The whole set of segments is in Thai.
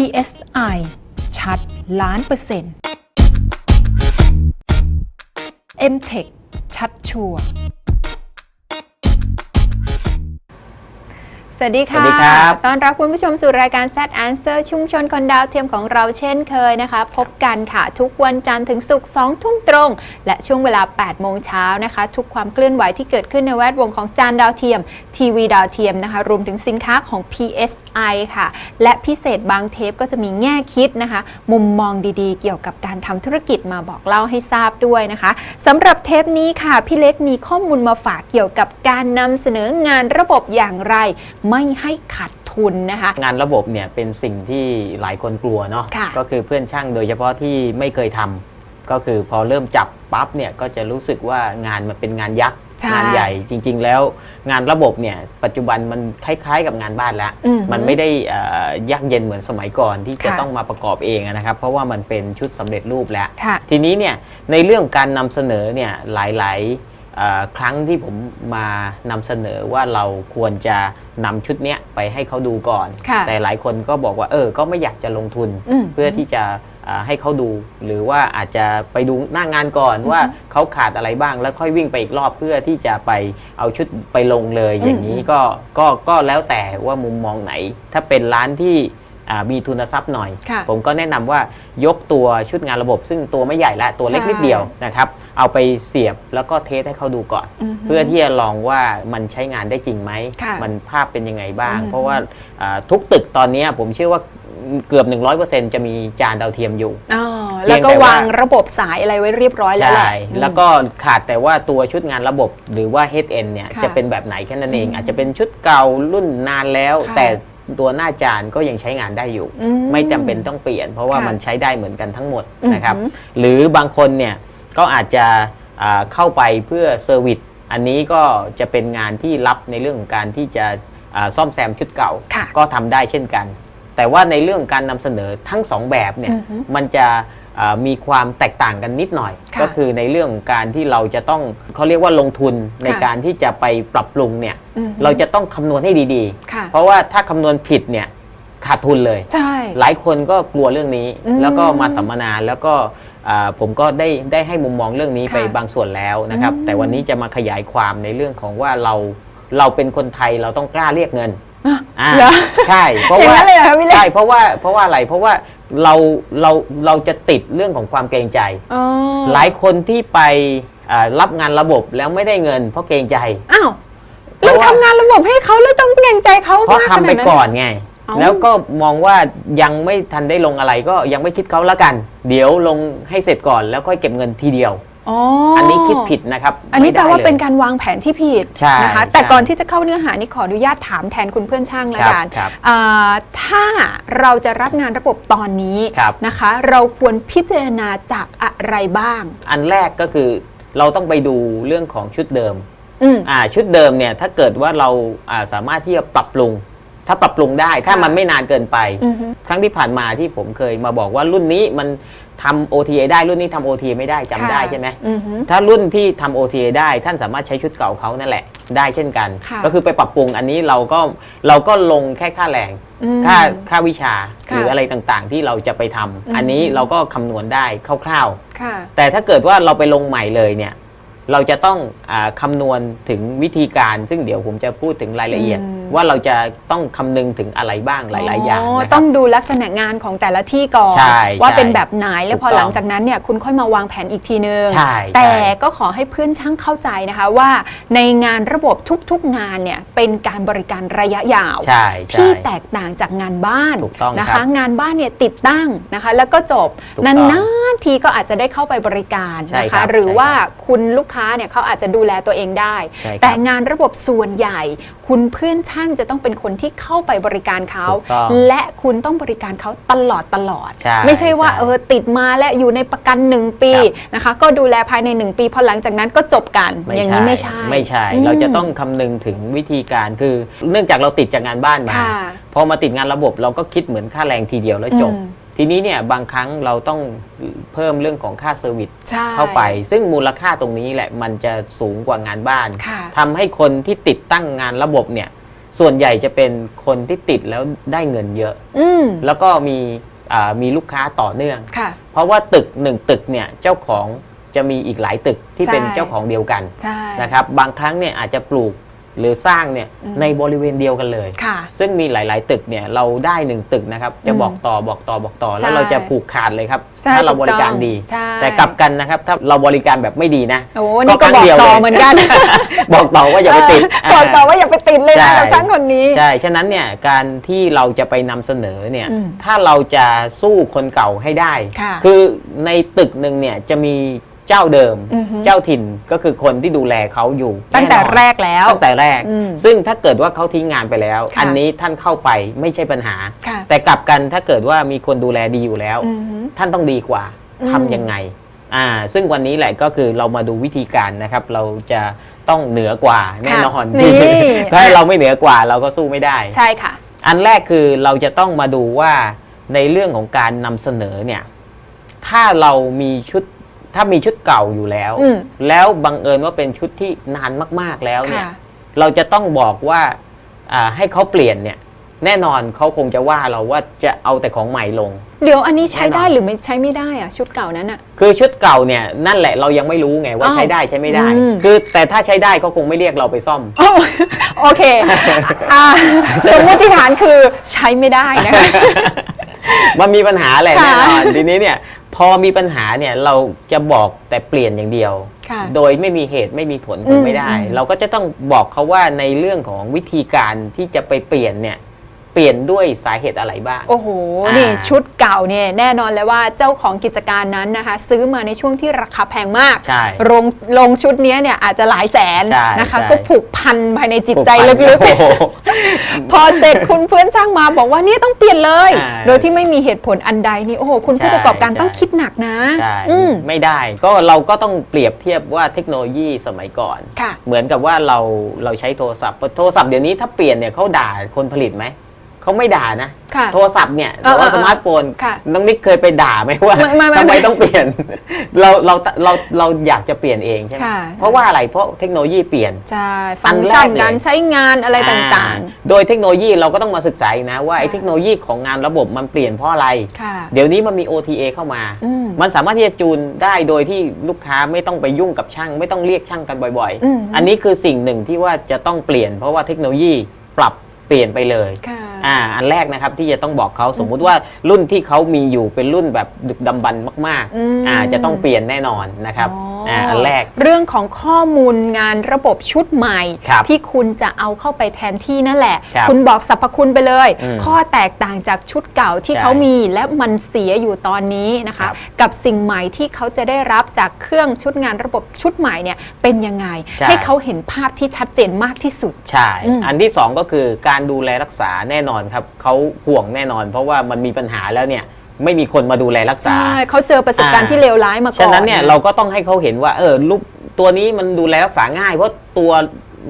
PSI ชัดล้านเปอร์เซ็นต์ MTech ชัดชัวร์สวัสดีค่ะ สวัสดีครับ ต้อนรับคุณผู้ชมสู่รายการ Z Answer ชุมชนคนดาวเทียมของเราเช่นเคยนะคะ พบกันค่ะ ทุกวันจันทร์ถึงศุกร์2ทุ่มตรง และช่วงเวลา 8 โมงเช้านะคะ ทุกความเคลื่อนไหวที่เกิดขึ้นในแวดวงของจานดาวเทียม ทีวีดาวเทียมนะคะ รวมถึงสินค้าของ PSI ค่ะ และพิเศษบางเทปก็จะมีแง่คิดนะคะ มุมมองดีๆ เกี่ยวกับการทำธุรกิจมาบอกเล่าให้ทราบด้วยนะคะสำหรับเทปนี้ค่ะ พี่เล็กมีข้อมูลมาฝากเกี่ยวกับการนำเสนองานระบบอย่างไร ไม่ให้ขาดทุนนะคะ งานระบบเนี่ยเป็นสิ่งที่หลายคนกลัวเนาะค่ะก็คือเพื่อนช่างโดยเฉพาะที่ไม่เคยทำก็คือพอเริ่มจับปั๊บเนี่ยก็จะรู้สึกว่างานมันเป็นงานยักษ์ ใช่งานใหญ่จริง ๆ แล้วงานระบบเนี่ยปัจจุบันมันคล้ายๆ กับงานบ้านแล้ว อืมมันไม่ได้เอ่อยากเย็นเหมือนสมัยก่อนที่จะค่ะ ต้องมาประกอบเองนะครับ เพราะว่ามันเป็นชุดสำเร็จรูปแล้ว ค่ะ ทีนี้เนี่ยในเรื่องการนำเสนอเนี่ยหลายๆเอ่อครั้งที่ผมมานำเสนอว่าเราควรจะนำชุดเนี้ยไปให้เขาดูก่อน ค่ะแต่หลายคนก็บอกว่าเออก็ไม่อยากจะลงทุน อืม เพื่อที่จะเอ่อ ให้เขาดู หรือว่าอาจจะไปดูหน้างานก่อนว่าเขาขาดอะไรบ้างแล้วค่อยวิ่งไปอีกรอบเพื่อที่จะไปเอาชุดไปลงเลยอืมอย่างนี้ก็ก็ก็แล้วแต่ว่ามุมมองไหน ถ้าเป็นร้านที่อ่ามีทุนทรัพย์หน่อยค่ะผมก็แนะนำว่ายกตัวชุดงานระบบ ซึ่งตัวไม่ใหญ่ละตัวเล็กใช่นิดเดียวนะครับเอาไปเสียบแล้วก็เทสให้เขาดูก่อนอือฮึเพื่อที่จะลองว่ามันใช้งานได้จริงไหมค่ะมันภาพเป็นยังไงบ้างอือฮึเพราะว่าอ่าทุกตึกตอนนี้ผมเชื่อว่า เกือบ 100%จะมีจานดาวเทียมอยู่ อ๋อแล้วก็วางระบบสายอะไรไว้เรียบร้อยแล้วแหละใช่แล้วก็ขาดแต่ว่าตัวชุดงานระบบหรือว่า HN เนี่ยค่ะจะเป็นแบบไหนแค่นั้นเองอืมอาจจะเป็นชุดเก่ารุ่นนานแล้ว ค่ะแต่ตัวหน้าจานก็ยังใช้งานได้อยู่ อืมไม่จำเป็นต้องเปลี่ยน เพราะว่าค่ะมันใช้ได้เหมือนกันทั้งหมดอือหือนะครับหรือบางคนเนี่ยก็อาจจะอ่าเข้าไปเพื่อเซอร์วิสอันนี้ก็จะเป็นงานที่รับในเรื่องของการที่จะอ่าซ่อมแซมชุดเก่า ค่ะ ก็ทำได้เช่นกัน แต่ว่าในเรื่องการนำเสนอทั้งสองแบบเนี่ยอือฮึมันจะอ่ามีความแตกต่างกันนิดหน่อย ค่ะก็คือในเรื่องของการที่เราจะต้องเขาเรียกว่าลงทุนในค่ะ การที่จะไปปรับปรุงเนี่ยอือฮึเราจะต้องคำนวณให้ดีค่ะ ๆ เพราะว่าถ้าคำนวณผิดเนี่ยขาดทุนเลย ใช่ หลายคนก็กลัวเรื่องนี้อืมแล้วก็มาสัมมนาแล้วก็อ่าผมก็ได้ได้ให้มุมมองเรื่องนี้ค่ะไปบางส่วนแล้วนะครับ อืมแต่วันนี้จะมาขยายความในเรื่องของว่าเราเราเป็นคนไทยเราต้องกล้าเรียกเงิน อะอ่าเหรอใช่เพราะอย่างว่านั้นเลยเหรอคะพี่เล็ก ใช่เพราะว่าเพราะว่าอะไรเพราะว่าเราเราเราจะติดเรื่องของความเกรงใจ อ๋อหลายคนที่ไปอ่ารับงานระบบแล้วไม่ได้เงิน เพราะเกรงใจ อ้าวเพเราราะว่า ทำงานระบบให้เขาแล้วต้องเกรงใจเขาเพราะมากทำไปขนาดนั้น ก่อนไง เอ้า แล้วก็มองว่ายังไม่ทันได้ลงอะไรก็ยังไม่คิดเขาละกัน เดี๋ยวลงให้เสร็จก่อนแล้วค่อยเก็บเงินทีเดียว อ๋ออัอันนี้คิดผิดนะครับอันนี้แปลไม่ได้ว่าลยเป็นการวางแผนที่ผิดใช่นะคะใช่แต่ก่อนที่จะเข้าเนื้อหานี่ขออนุญาตถามแทนคุณเพื่อนช่างละครับกันครับอ่าถ้าเราจะรับงานระบบตอนนี้ครับ นะคะ เราควรพิจารณาจากอะไรบ้าง อันแรกก็คือเราต้องไปดูเรื่องของชุดเดิมอืม อ่าชุดเดิมเนี่ยถ้าเกิดว่าเราอ่าสามารถที่จะปรับปรุง ถ้าปรับปรุงได้ถ้าค่ะมันไม่นานเกินไป อือฮึ ครั้งที่ผ่านมาที่ผมเคยมาบอกว่ารุ่นนี้มันทำ OTA ได้รุ่นนี้ทำ OTA ไม่ได้จำได้ใช่ไหม อือฮึ ถ้ารุ่นที่ทำ OTA ได้ท่านสามารถใช้ชุดเก่าเขานั่นแหละ ได้เช่นกัน ค่ะก็คือไปปรับปรุงอันนี้เราก็เราก็ลงแค่ค่าแรง อืมค่าค่าวิชาค่ะหรืออะไรต่างๆ ที่เราจะไปทำอืมอันนี้เราก็คำนวณได้คร่าวค่ะ ๆ แต่ถ้าเกิดว่าเราไปลงใหม่เลยเนี่ย เราจะต้องอาคำนวณถึงวิธีการ ซึ่งเดี๋ยวผมจะพูดถึงรายละเอียด อืม ว่าเราจะต้องคำนึงถึงอะไรบ้างหลาย ๆ อย่างนะครับ ต้องดูลักษณะงานของแต่ละที่ก่อน ใช่ว่าใช่เป็นแบบไหนแล้วพอถูกต้องหลังจากนั้นเนี่ยคุณค่อยมาวางแผนอีกทีนึง ใช่แต่ใช่ ก็ขอให้เพื่อนช่างเข้าใจนะคะว่าในงานระบบทุกๆงานเนี่ยเป็นการบริการระยะยาว ใช่ใช่ ที่แตกต่างจากงานบ้านถูกต้องนะครัคะ บงานบ้านเนี่ยติดตั้งนะคะ แล้วก็จบถูกต้นาองนๆทีก็อาจจะได้เข้าไปบริการใช่นะครัคะ บหรือใช่ว่าคุณลูกค้าเนี่ยเขาอาจจะดูแลตัวเองได้ ใช่ครับแต่งานระบบส่วนใหญ่ คุณเพื่อนช่างจะต้องเป็นคนที่เข้าไปบริการเขา ถูกต้องและคุณต้องบริการเขาตลอดตลอด ใช่ไม่ใช่ว่าใช่เออติดมาและอยู่ในประกัน1ปีครับ นะคะ ก็ดูแลภายใน1ปีพอหลังจากนั้นก็จบกันอย่างนี้ไม่ใช่ ไม่ใช่มเราจะต้องคำนึงถึงวิธีการคือ เนื่องจากเราติดจากงานบ้านมา ค่ะพอมาติดงานระบบเราก็คิดเหมือนค่าแรงทีเดียวแล้วจบ อืม ทีนี้เนี่ยบางครั้งเราต้องเพิ่มเรื่องของค่าเซอร์วิสใช่ เข้าไป ซึ่งมูลค่าตรงนี้แหละมันจะสูงกว่างานบ้านค่ะ ทำให้คนที่ติดตั้งงานระบบเนี่ย ส่วนใหญ่จะเป็นคนที่ติดแล้วได้เงินเยอะ อืมแล้วก็มีอ่ามีลูกค้าต่อเนื่อง ค่ะ เพราะว่าตึกหนึ่งตึกเนี่ยเจ้าของจะมีอีกหลายตึกที่ใช่เป็นเจ้าของเดียวกันใช่ นะครับบางครั้งเนี่ยอาจจะปลูก หรือสร้างเนี่ยอืมในบริเวณเดียวกันเลย ค่ะ ซึ่งมีหลาย ๆ ตึกเนี่ยเราได้หนึ่งตึกนะครับจะอืมบอกต่อบอกต่อบอกต่อใช่แล้วเราจะผูกขาดเลยครับ ใช่ถ้าเราถูบกต้องริการดี ใช่ แต่กลับกันนะครับถ้าเราบริการแบบไม่ดีนะโอ้นี่ก็ก็ครั้บงอกเดียวต่อเลยเหมือนกัน บอกต่อว่าอย่าไปติดเบอกต่อว่าอย่าไปติดเลยนะใช่ กับช่างคนนี้ ใช่ ฉะนั้นเนี่ยการที่เราจะไปนำเสนอเนี่ย อืมถ้าเราจะสู้คนเก่าให้ได้ค่ะอในตึกหนึ่งเนี่ยจะมี เจ้าเดิมอือฮึเจ้าถิ่นก็คือคนที่ดูแลเขาอยู่ตั้งแต่น่นอนแรกแล้วตั้งแต่แรกอืมซึ่งถ้าเกิดว่าเขาทิ้งงานไปแล้วค่ะอันนี้ท่านเข้าไปไม่ใช่ปัญหาค่ะแต่กลับกันถ้าเกิดว่ามีคนดูแลดีอยู่แล้วอือหือท่านต้องดีกว่าอืมทำยังไงอ่าซึ่งวันนี้แหละก็คือเรามาดูวิธีการนะครับ เราจะต้องเหนือกว่าแน่นอนนี่ถ้าเราไม่เหนือกว่าเราก็สู้ไม่ได้ ใช่ค่ะ อันแรกคือเราจะต้องมาดูว่าในเรื่องของการนำเสนอเนี่ย ถ้าเรามีชุด ถ้ามีชุดเก่าอยู่แล้ว อืม แล้วบังเอิญว่าเป็นชุดที่นานมากๆแล้วเนี่ย ค่ะ เราจะต้องบอกว่าอ่าให้เขาเปลี่ยนเนี่ย แน่นอนเขาคงจะว่าเราว่าจะเอาแต่ของใหม่ลง เดี๋ยวอันนี้ใช้ได้แน่นอนหรือไม่ใช้ไม่ได้อะชุดเก่านั้นอะ คือชุดเก่าเนี่ยนั่นแหละเรายังไม่รู้ไงว่าอ้าวใช้ได้ใช้ไม่ได้ อืม คือแต่ถ้าใช้ได้ก็คงไม่เรียกเราไปซ่อม โอ้โอเคอ่าสมมติฐานคือใช้ไม่ได้นะคะ มันมีปัญหาแหละค่ะแน่นอนทีนี้เนี่ย พอมีปัญหาเนี่ยเราจะบอกแต่เปลี่ยนอย่างเดียว ค่ะ โดยไม่มีเหตุไม่มีผลคอืงมไม่ได้ อืม เราก็จะต้องบอกเขาว่าในเรื่องของวิธีการที่จะไปเปลี่ยนเนี่ยเปลี่ยนด้วยสาเหตุอะไรบ้าง โอ้โหอ่านี่นี่ชุดเก่าเนี่ยแน่นอนเลยว่าเจ้าของกิจการนั้นนะคะ ซื้อมาในช่วงที่ราคาแพงมากใช่ลงลงชุดเนี้ยเนี่ยอาจจะหลายแสนใช่นะคะใช่ก็ผูกพันภายในจิตใจผูลึพันกโอ้โหๆพอเสร็จคุณเพื่อนช่างมาบอกว่าเนี่ยต้องเปลี่ยนเลยอ่าโดยที่ไม่มีเหตุผลอันใดนี่โอ้โหคุณผู้ใช่ประกอบการใช่ต้องคิดหนักนะใช่อืมไม่ได้ก็เราก็ต้องเปรียบเทียบว่าเทคโนโลยีสมัยก่อนค่ะเหมือนกับว่าเราเราใช้โทรศัพท์โทรศัพท์เดี๋ยวนี้ถ้าเปลี่ยนเนี่ยเขาด่าคนผลิตไหม เขาไม่ด่านะ ค่ะโทรศัพท์เนี่ยหเออรือว่าเออสมาร์ทโฟนค่ะน้องนิกเคยไปด่าไหมว่าไม่ไม่ไม่ทำไมไม่ต้องเปลี่ยน เราเราเราเราอยากจะเปลี่ยนเองใช่ไหมค่ะ เพราะว่าอะไรเพราะเทคโนโลยีเปลี่ยน ใช่ ฟังก์ชันอันแรกเลย การใช้งานอะไรต่าง อ่โดยเทคโนโลยีเราก็ต้องมาศึกษาอีกนะว่าไอ้ใช่ เทคโนโลยีของงานระบบมันเปลี่ยนเพราะอะไร ๆ ค่ะ เดี๋ยวนี้มันมี OTA เข้ามา อืม มันสามารถที่จะจูนได้โดยที่ลูกค้าไม่ต้องไปยุ่งกับช่าง ไม่ต้องเรียกช่างกันบ่อยอืม ๆ อันนี้คือสิ่งหนึ่งที่ว่าจะต้องเปลี่ยน เพราะว่าเทคโนโลยีปรับ เปลี่ยนไปเลยค่ะ อ่าอันแรกนะครับที่จะต้องบอกเขาสมมุติว่ารุ่นที่เขามีอยู่เป็นรุ่นแบบดึกดำบรรพ์มากอืม ๆอ่าจะต้องเปลี่ยนแน่นอนนะครับ อ๋อ อ่อ่าอันแรกเรื่องของข้อมูลงานระบบชุดใหม่ ครับที่คุณจะเอาเข้าไปแทนที่นั่นแหละครับคุณบอกสรรพคุณไปเลย อืมข้อแตกต่างจากชุดเก่าที่ใช่เขามีและมันเสียอยู่ตอนนี้นะครัคะ บกับสิ่งใหม่ที่เขาจะได้รับจากเครื่องชุดงานระบบชุดใหม่เนี่ยเป็นยังไงใช่ ให้เขาเห็นภาพที่ชัดเจนมากที่สุด ใช่ อืมอันที่สองก็คือการดูแลรักษาแน่นอนครับเขาห่วงแน่นอน เพราะว่ามันมีปัญหาแล้วเนี่ย ไม่มีคนมาดูแลรักษา ใช่เขาเจอประสบการณ์อ่าที่เลวร้ายมาก่อนฉะนั้นเนี่ยเราก็ต้องให้เขาเห็นว่า เออลูกตัวนี้มันดูแลรักษาง่าย เพราะตัว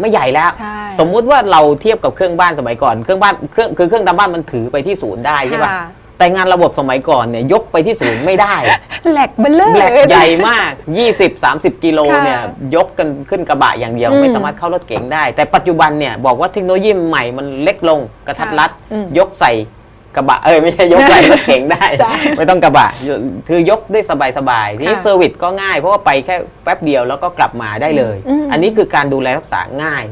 ไม่ใหญ่แล้ว ใช่ สมมุติว่าเราเทียบกับเครื่องบ้านสมัยก่อน เครื่องบ้านเครื่องคือเครื่องทำบ้านมันถือไปที่ศูนย์ได้ใช่ปะค่ะแต่งานระบบสมัยก่อนเนี่ยยกไปที่ศูนย์ไม่ได้ แหลกเบลเลอร์ แหลกใหญ่มาก 20-30 กิโลค่ะเนี่ยยกกันขึ้นกระบะอย่างเดียวอืมไม่สามารถเข้ารถเก๋งได้ แต่ปัจจุบันเนี่ยบอกว่าเทคโนโลยีใหม่มันเล็กลงกระทัดรัดอืมยกใส่ กระบะเอ้ยไม่ใช่ยกใส่รถเก๋งได้จ้ะไม่ต้องกระบะคือยกได้สบายๆทีนี้ค่ะเซอร์วิสก็ง่ายเพราะว่าไปแค่แป๊บเดียวแล้วก็กลับมาได้เลย อืมอันนี้คือการดูแลรักษาง่าย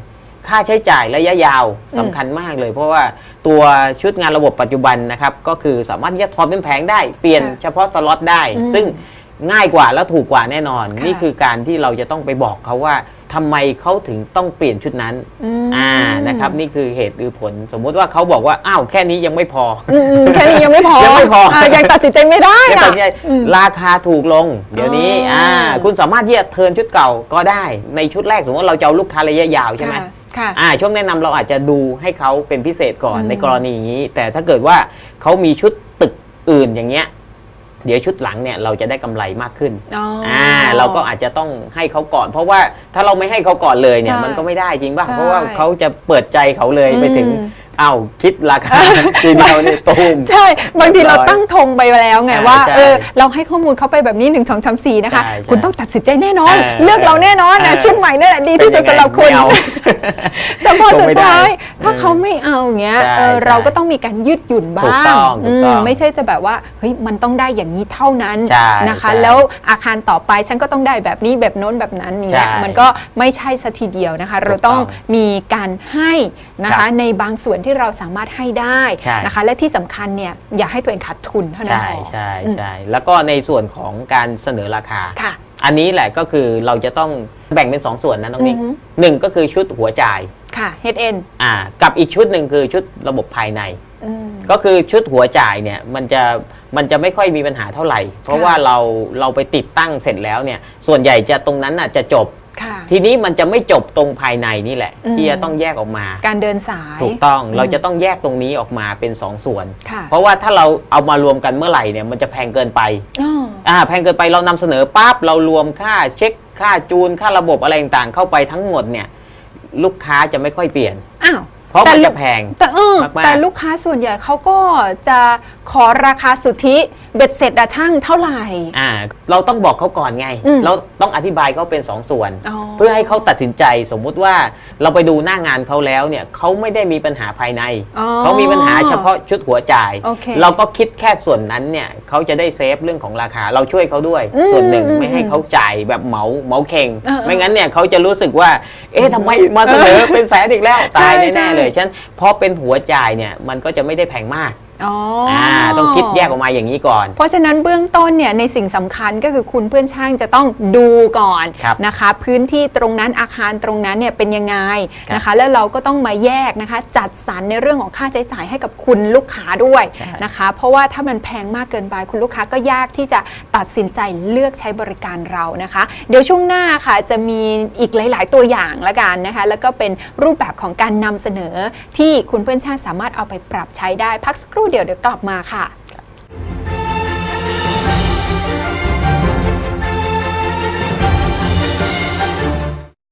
ค่าใช้จ่ายระยะยาวสำคัญมากเลย เพราะว่าตัวชุดงานระบบปัจจุบันนะครับก็คือสามารถที่จะถอดเป็นแผงได้เปลี่ยนค่ะเฉพาะสล็อตได้ อืมซึ่งง่ายกว่าและถูกกว่าแน่นอน ค่ะ นี่คือการที่เราจะต้องไปบอกเขาว่า ทำไมเขาถึงต้องเปลี่ยนชุดนั้น อืมอ่านะครับ นี่คือเหตุหรือผล สมมุติว่าเขาบอกว่าอ้าวแค่นี้ยังไม่พอ อืมๆแค่นี้ยังไม่พอยังไม่พออะยังตัดสินใจไม่ได้เดี๋ยวนะก่อนเนี่ยอืมราคาถูกลง เดี๋ยวนี้อ๋ออ่อ่า คุณสามารถที่จะเทิร์นชุดเก่าก็ได้ในชุดแรกสมมติว่าเราจะเอาลูกค้าระยะยาวใช่ไหมค่ะค่ะ อ่าช่วงแนะนำเราอาจจะดูให้เขาเป็นพิเศษก่อนอืมในกรณีอย่างนี้ แต่ถ้าเกิดว่าเขามีชุดตึกอื่นอย่างเงี้ย เดี๋ยวชุดหลังเนี่ยเราจะได้กำไรมากขึ้นอ๋อออ่าเราก็อาจจะต้องให้เขาก่อน เพราะว่าถ้าเราไม่ให้เขาก่อนเลยเนี่ยใช่มันก็ไม่ได้จริงป่ะใช่เพราะว่าเขาจะเปิดใจเขาเลยไปถึงเอ้าคิดราคา ทีเดียวนี่ตูมใช่บางทีเราเรียบร้อยตั้งธงไปแล้วไงอ่าว่าใช่เออเราให้ข้อมูลเขาไปแบบนี้1 2 3 4นะคะ ใช่ใช่คุณต้องตัดสินใจแน่นอน เออเลือกเราแน่นอนนะเออ ชุดใหม่นี่แหละดีที่สุดสำหรับคุณไม่เอา แต่พอคงสุดไม่ได้ท้าย ถ้าเออเขาไม่เอาอย่างเงี้ยใช่เออใช่เราก็ต้องมีการยืดหยุ่นบ้าถูงกต้องถูกต้องมไม่ใช่จะแบบว่าเฮ้ยมันต้องได้อย่างนี้เท่านั้นใช่นะคะ ใช่แล้วอาคารต่อไปฉันก็ต้องได้แบบนี้แบบโน้นแบบนั้นเนี่ยใช่มันก็ไม่ใช่สัทีเดียวนะคะ เราต้องมีการให้นะครัคะบในบางส่วนที่เราสามารถให้ได้ใช่นะคะ และที่สำคัญเนี่ยอย่าให้ตัวเองขาดทุนเท่านั้นใช่พอใช่อืมใช่แล้วก็ในส่วนของการเสนอราคาค่ะอันนี้แหละก็คือเราจะต้องแบ่งเป็น 2 ส่วนนะน้องนิกอือฮึหนึ่งก็คือชุดหัวจ่ายค่ะ head end อ่ากับอีกชุดหนึ่งคือชุดระบบภายในอืมก็คือชุดหัวจ่ายเนี่ยมันจะมันจะไม่ค่อยมีปัญหาเท่าไหร่ เพราะค่ะว่าเราเราไปติดตั้งเสร็จแล้วเนี่ยส่วนใหญ่จะตรงนั้นน่ะจะจบค่ะ ทีนี้มันจะไม่จบตรงภายในนี่แหละ อืม ที่จะต้องแยกออกมา การเดินสาย ถูกต้องอืมเราจะต้องแยกตรงนี้ออกมาเป็น 2 ส่วน ค่ะ เพราะว่าถ้าเราเอามารวมกันเมื่อไหร่เนี่ยมันจะแพงเกินไปอ๋ออ่าแพงเกินไปเรานำเสนอปั๊บเรารวมค่าเช็คค่าจูนค่าระบบอะไรต่างๆเข้าไปทั้งหมดเนี่ยลูกค้าจะไม่ค่อยเปลี่ยน อ้าว เพราะแต่มันลูจะก แพง แต่เออมากๆแต่ลูกค้าส่วนใหญ่เขาก็จะ ขอราคาสุทธิเบ็ดเสร็จอะช่างเท่าไหร่ อ่าเราต้องบอกเขาก่อนไง อืมเราต้องอธิบายเขาเป็น2ส่วน อ๋อ เพื่อให้เขาตัดสินใจสมมุติว่าเราไปดูหน้างานเขาแล้วเนี่ยเขาไม่ได้มีปัญหาภายใน อ๋อ เขามีปัญหาเฉพาะชุดหัวจ่าย โอเคเราก็คิดแค่ส่วนนั้นเนี่ยเขาจะได้เซฟเรื่องของราคา เราช่วยเขาด้วย อืมส่วนหนึ่งอืมไม่ให้เขาจ่ายแบบเหมาเหมาเข่งเออเออไม่งั้นเนี่ยเขาจะรู้สึกว่า เอ๊ะทำไมมาเสนอเป็นแสนอีกแล้ว ใช่ตายใช่ แน่ๆเลยฉะนันพอเป็นหัวจ่ายเนี่ยมันก็จะไม่ได้แพงมาก อ๋อออ่าต้องคิดแยกออกมาอย่างนี้ก่อน เพราะฉะนั้นเบื้องต้นเนี่ยในสิ่งสำคัญก็คือคุณเพื่อนช่างจะต้องดูก่อนครับนะคะ พื้นที่ตรงนั้นอาคารตรงนั้นเนี่ยเป็นยังไงครับนะคะ แล้วเราก็ต้องมาแยกนะคะ จัดสรรในเรื่องของค่าใช้จ่ายให้กับคุณลูกค้าด้วยใช่ นะคะ เพราะว่าถ้ามันแพงมากเกินไปคุณลูกค้าก็ยากที่จะตัดสินใจเลือกใช้บริการเรานะคะ เดี๋ยวช่วงหน้าค่ะจะมีอีกหลาย ๆ ตัวอย่างละกันนะคะ แล้วก็เป็นรูปแบบของการนำเสนอที่คุณเพื่อนช่างสามารถเอาไปปรับใช้ได้พักสักครู่เดี๋ยวเดี๋ยวกลับมาค่ะ